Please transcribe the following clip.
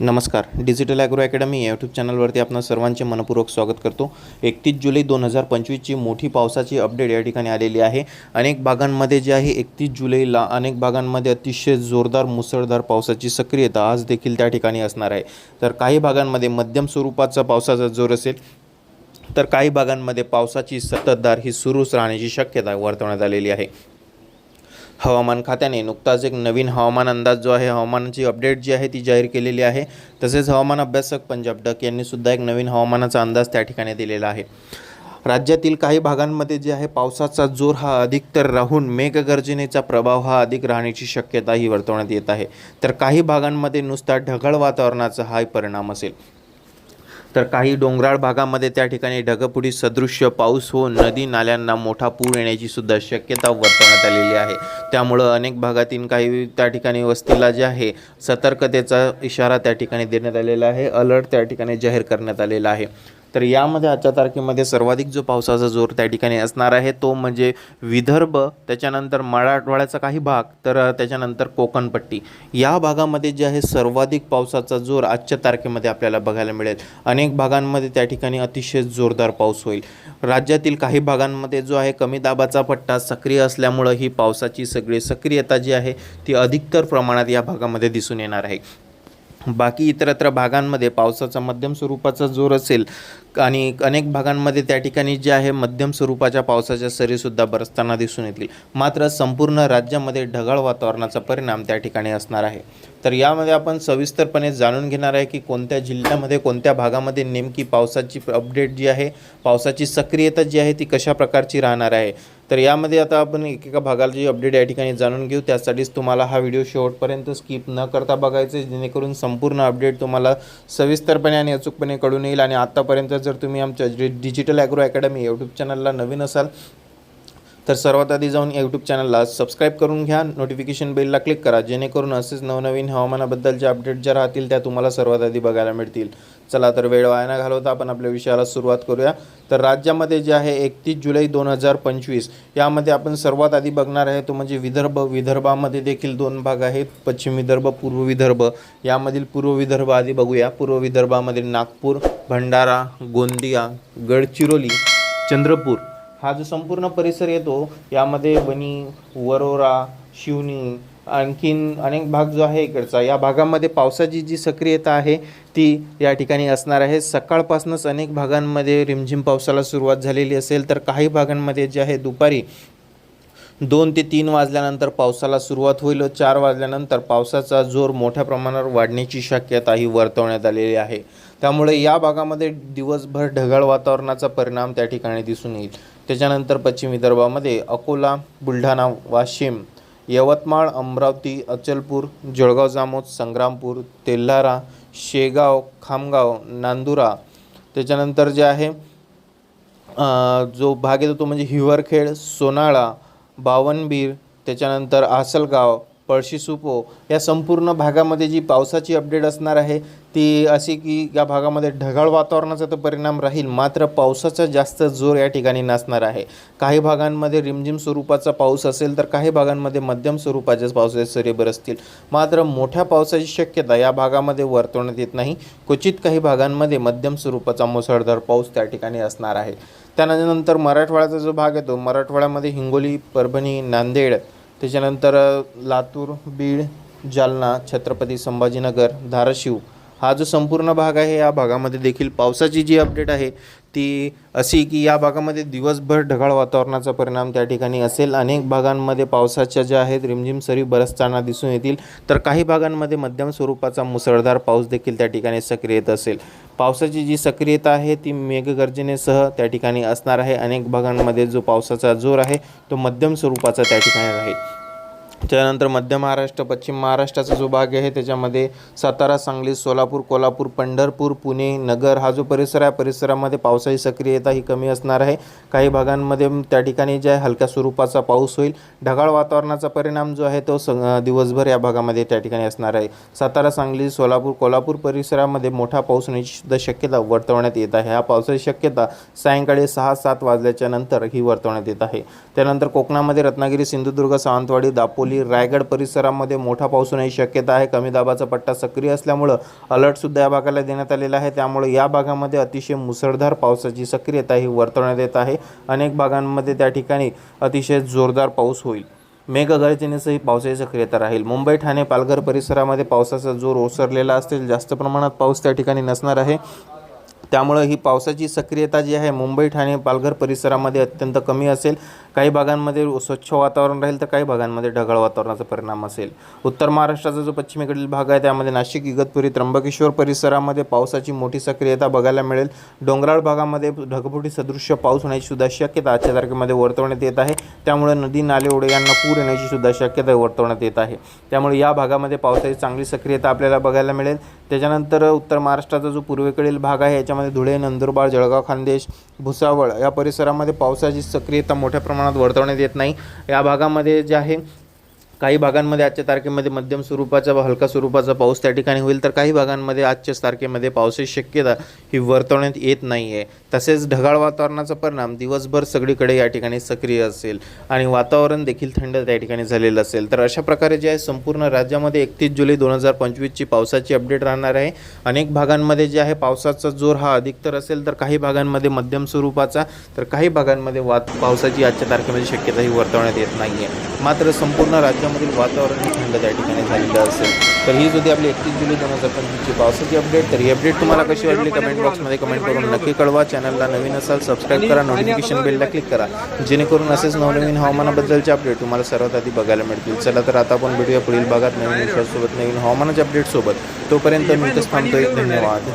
नमस्कार. Digital agro academy या YouTube चॅनलवरती आपण सर्वांचे मनपूर्वक स्वागत करतो. एकतीस जुलै दोन हजार पंचवीसची मोठी पावसाची अपडेट या ठिकाणी आलेली आहे. अनेक भागांमध्ये जे आहे एकतीस जुलैला अनेक भागांमध्ये अतिशय जोरदार मुसळधार पावसाची सक्रियता आज देखील त्या ठिकाणी असणार आहे. तर काही भागांमध्ये मध्यम स्वरूपाचा पावसाचा जोर असेल तर काही भागांमध्ये पावसाची सततधार ही सुरूच राहण्याची शक्यता वर्तवण्यात आलेली आहे. हवामान खात्याने नुकताच एक नवीन हवामान अंदाज जो आहे हवामानाची अपडेट जी आहे ती जाहीर केलेली आहे. तसेच हवामान अभ्यासक पंजाब डक यांनीसुद्धा एक नवीन हवामानाचा अंदाज त्या ठिकाणी दिलेला आहे. राज्यातील काही भागांमध्ये जे आहे पावसाचा जोर हा अधिकतर राहून मेघगर्जनेचा प्रभाव हा अधिक राहण्याची शक्यता ही वर्तवण्यात येत आहे. तर काही भागांमध्ये नुसता ढगाळ वातावरणाचा हा परिणाम असेल. तर काही डोंगराळ भागामध्ये त्या ठिकाणी ढगफुटी सदृश्य पाऊस होऊन नदी नाल्यांना मोठा पूर येण्याची सुद्धा शक्यता वर्तवण्यात आलेली आहे. त्यामुळं अनेक भागातील काही त्या ठिकाणी वस्तीला जे आहे सतर्कतेचा इशारा त्या ठिकाणी देण्यात आलेला आहे. अलर्ट त्या ठिकाणी जाहीर करण्यात आलेला आहे. तर यामध्ये आजच्या तारखेमध्ये सर्वाधिक जो पावसाचा जोर त्या ठिकाणी असणार आहे तो म्हणजे विदर्भ त्याच्यानंतर मराठवाड्याचा काही भाग तर त्याच्यानंतर कोकणपट्टी. या भागामध्ये जे आहे सर्वाधिक पावसाचा जोर आजच्या तारखेमध्ये आपल्याला बघायला मिळेल. अनेक भागांमध्ये त्या ठिकाणी अतिशय जोरदार पाऊस होईल. राज्यातील काही भागांमध्ये जो आहे कमी दाबाचा पट्टा सक्रिय असल्यामुळं ही पावसाची सगळी सक्रियता जी आहे ती अधिकतर प्रमाणात या भागामध्ये दिसून येणार आहे. बाकी इतरत्र भागांमध्ये पावसाचा मध्यम स्वरूपाचा जोर असेल आणि अनेक भागांमध्ये त्या ठिकाणी जे आहे मध्यम स्वरूपाच्या पावसाच्या सरीसुद्धा बरसताना दिसून येतील. मात्र संपूर्ण राज्यामध्ये ढगाळ वातावरणाचा परिणाम त्या ठिकाणी असणार आहे. तर यामध्ये आपण सविस्तरपणे जाणून घेणार आहे की कोणत्या जिल्ह्यामध्ये कोणत्या भागामध्ये नेमकी पावसाची अपडेट जी आहे पावसाची सक्रियता जी आहे ती कशा प्रकारची राहणार आहे? तर यामध्ये आता आपण एकेका भागाची अपडेट या ठिकाणी जाणून घेऊ. त्यासाठीच तुम्हाला हा व्हिडिओ शेवटपर्यंत स्किप न करता बघायचं जेणेकरून संपूर्ण अपडेट तुम्हाला सविस्तरपणे आणि अचूकपणे कळून येईल. आणि आत्तापर्यंत जर तुम्ही आमच्या डिजिटल ॲग्रो अकॅडमी यूट्यूब चॅनलला नवीन असाल तर सर्वात आधी जाऊन यूट्यूब चॅनलला सबस्क्राईब करून घ्या. नोटिफिकेशन बेलला क्लिक करा. जेणेकरून असेच नवनवीन हवामानाबद्दलचे अपडेट ज्या राहतील त्या तुम्हाला सर्वात आधी बघायला मिळतील. चला तर वेळ वाया न घालवता आपण आपल्या विषयाला सुरुवात करूया. तर राज्यामध्ये जे आहे एकतीस जुलै दोन हजार पंचवीस यामध्ये आपण सर्वात आधी बघणार आहे तो म्हणजे विदर्भ. विदर्भामध्ये देखील दोन भाग आहेत. पश्चिम विदर्भ पूर्व विदर्भ. यामधील पूर्व विदर्भ आधी बघूया. पूर्व विदर्भामधील नागपूर भंडारा गोंदिया गडचिरोली चंद्रपूर. हा जो संपूर्ण परिसर येतो यामध्ये वणी वरोरा शिवनी आणखीन अनेक भाग जो आहे इकडचा. या भागामध्ये पावसाची जी सक्रियता आहे ती या ठिकाणी असणार आहे. सकाळपासूनच अनेक भागांमध्ये रिमझिम पावसाला सुरुवात झालेली असेल तर काही भागांमध्ये जे आहे दुपारी दोन ते तीन वाजल्यानंतर पावसाला सुरुवात होईल. व चार वाजल्यानंतर पावसाचा जोर मोठ्या प्रमाणावर वाढण्याची शक्यता ही वर्तवण्यात आलेली आहे. त्यामुळे या भागामध्ये दिवसभर ढगाळ वातावरणाचा परिणाम त्या ठिकाणी दिसून येईल. त्याच्यानंतर पश्चिम विदर्भामध्ये अकोला बुलढाणा वाशिम यवतमाळ अमरावती अचलपूर जळगाव जामोद संग्रामपूर तेल्हारा शेगाव खामगाव नांदुरा. त्याच्यानंतर जे आहे जो भाग येतो तो म्हणजे हिवरखेड सोनाळा बावनबीर त्याच्यानंतर आसलगाव पळशी सुपो हो. या संपूर्ण भागामध्ये जी पावसाची अपडेट असणार आहे ती अशी की या भागामध्ये ढगाळ वातावरणाचा तर परिणाम राहील मात्र पावसाचा जास्त जोर या ठिकाणी नसणार आहे. काही भागांमध्ये रिमझिम स्वरूपाचा पाऊस असेल तर काही भागांमध्ये मध्यम स्वरूपाच्या पावसाचे सरे बरसतील मात्र मोठ्या पावसाची शक्यता या भागामध्ये वर्तवण्यात येत नाही. क्वचित काही भागांमध्ये मध्यम स्वरूपाचा मुसळधार पाऊस त्या ठिकाणी असणार आहे. त्यानंतर मराठवाड्याचा जो भाग येतो मराठवाड्यामध्ये हिंगोली परभणी नांदेड त्याच्यानंतर लातूर बीड जालना छत्रपती संभाजीनगर धाराशिव हा जो संपूर्ण भाग आहे या भागामध्ये देखील पावसाची जी अपडेट आहे ती अशी की या भागामध्ये दिवसभर ढगाळ वातावरणाचा परिणाम त्या ठिकाणी असेल. अनेक भागांमध्ये पावसाच्या ज्या आहेत रिमझिम सरी बरसताना दिसून येतील. तर काही भागांमध्ये मध्यम स्वरूपाचा मुसळधार पाऊस देखील त्या ठिकाणी सक्रियता असेल. पावसाची जी सक्रियता आहे ती मेघगर्जनेसह त्या ठिकाणी असणार आहे. अनेक भागांमध्ये जो पावसाचा जोर आहे तो मध्यम स्वरूपाचा त्या ठिकाणी राहील. त्यानंतर मध्य महाराष्ट्र पश्चिम महाराष्ट्राचा जो भाग आहे त्याच्यामध्ये सातारा सांगली सोलापूर कोल्हापूर पंढरपूर पुणे नगर हा जो परिसर आहे परिसरामध्ये पावसाची सक्रियता ही कमी असणार आहे. काही भागांमध्ये त्या ठिकाणी जे आहे हलक्या स्वरूपाचा पाऊस होईल. ढगाळ वातावरणाचा परिणाम जो आहे तो स दिवसभर या भागामध्ये त्या ठिकाणी असणार आहे. सातारा सांगली सोलापूर कोल्हापूर परिसरामध्ये मोठा पाऊस होण्याची सुद्धा शक्यता वर्तवण्यात येत आहे. हा पावसाची शक्यता सायंकाळी सहा सात वाजल्याच्या नंतर ही वर्तवण्यात येत आहे. त्यानंतर कोकणामध्ये रत्नागिरी सिंधुदुर्ग सावंतवाडी दापोली खोपोली रायगड परिसरामध्ये मोठा पाऊस होण्याची शक्यता आहे. कमी दाबाचा पट्टा सक्रिय असल्यामुळं अलर्टसुद्धा या भागाला देण्यात आलेला आहे. त्यामुळे या भागामध्ये अतिशय मुसळधार पावसाची सक्रियता ही वर्तवण्यात येत आहे. अनेक भागांमध्ये त्या ठिकाणी अतिशय जोरदार पाऊस होईल. मेघगर्जनेसही पावसाची सक्रियता राहील. मुंबई ठाणे पालघर परिसरामध्ये पावसाचा जोर ओसरलेला असेल. जास्त प्रमाणात पाऊस त्या ठिकाणी नसणार आहे. त्यामुळं ही पावसाची सक्रियता जी आहे मुंबई ठाणे पालघर परिसरामध्ये अत्यंत कमी असेल. काही भागांमध्ये स्वच्छ वातावरण राहील तर काही भागांमध्ये ढगाळ वातावरणाचा परिणाम असेल. उत्तर महाराष्ट्राचा जो पश्चिमेकडील भाग आहे त्यामध्ये नाशिक इगतपुरी त्र्यंबकेश्वर परिसरामध्ये पावसाची मोठी सक्रियता बघायला मिळेल. डोंगराळ भागामध्ये ढगफुटी सदृश्य पाऊस होण्याची सुद्धा शक्यता आजच्या तारखेमध्ये वर्तवण्यात येत आहे. त्यामुळे नदी नाले ओढे यांना पूर येण्याची सुद्धा शक्यता वर्तवण्यात येत आहे. त्यामुळे या भागामध्ये पावसाची चांगली सक्रियता आपल्याला बघायला मिळेल. त्याच्यानंतर उत्तर महाराष्ट्राचा जो पूर्वेकडील भाग आहे याच्यामध्ये धुळे नंदुरबार जळगाव खानदेश भुसावळ या परिसरामध्ये पावसाची सक्रियता मोठ्या प्रमाणात वर्तवण्यात येत नाही. या भागामध्ये जे आहे काही भागांमध्ये आजच्या तारखेमध्ये मध्यम स्वरूपाचा व हलका स्वरूपाचा पाऊस त्या ठिकाणी होईल तर काही भागांमध्ये आजच्याच तारखेमध्ये पावसाची शक्यता ही वर्तवण्यात येत नाही आहे तसेच ढगाळ वातावरणाचा परिणाम दिवसभर सगळीकडे या ठिकाणी सक्रिय असेल आणि वातावरण देखील थंड त्या ठिकाणी झालेलं असेल. तर अशा प्रकारे जे आहे संपूर्ण राज्यामध्ये एकतीस जुलै दोन हजार पंचवीसची पावसाची अपडेट राहणार आहे. अनेक भागांमध्ये जे आहे पावसाचा जोर हा अधिकतर असेल तर काही भागांमध्ये मध्यम स्वरूपाचा तर काही भागांमध्ये वात पावसाची आजच्या तारखेमध्ये शक्यता ही वर्तवण्यात येत नाही आहे मात्र संपूर्ण राज्यामधील वातावरण हे थंड त्या ठिकाणी झालेलं असेल. तर ही होती आपली एकतीस जुलै दोन हजार पंचवीसची पावसाची अपडेट तर ही अपडेट तुम्हाला कशी वाटली कमेंट बॉक्समध्ये कमेंट करून नक्की कळवा. चॅनलला नवीन असाल सबस्क्राईब करा. नोटिफिकेशन बेलला क्लिक करा. जेणेकरून असेच नवनवीन हवामानाबद्दलचे अपडेट तुम्हाला सर्वात आधी बघायला मिळतील. चला तर आता आपण भेटूया पुढील भागात नवीन विषयासोबत नवीन हवामानाच्या अपडेटसोबत तोपर्यंत मी इथंच थांबतोय. धन्यवाद.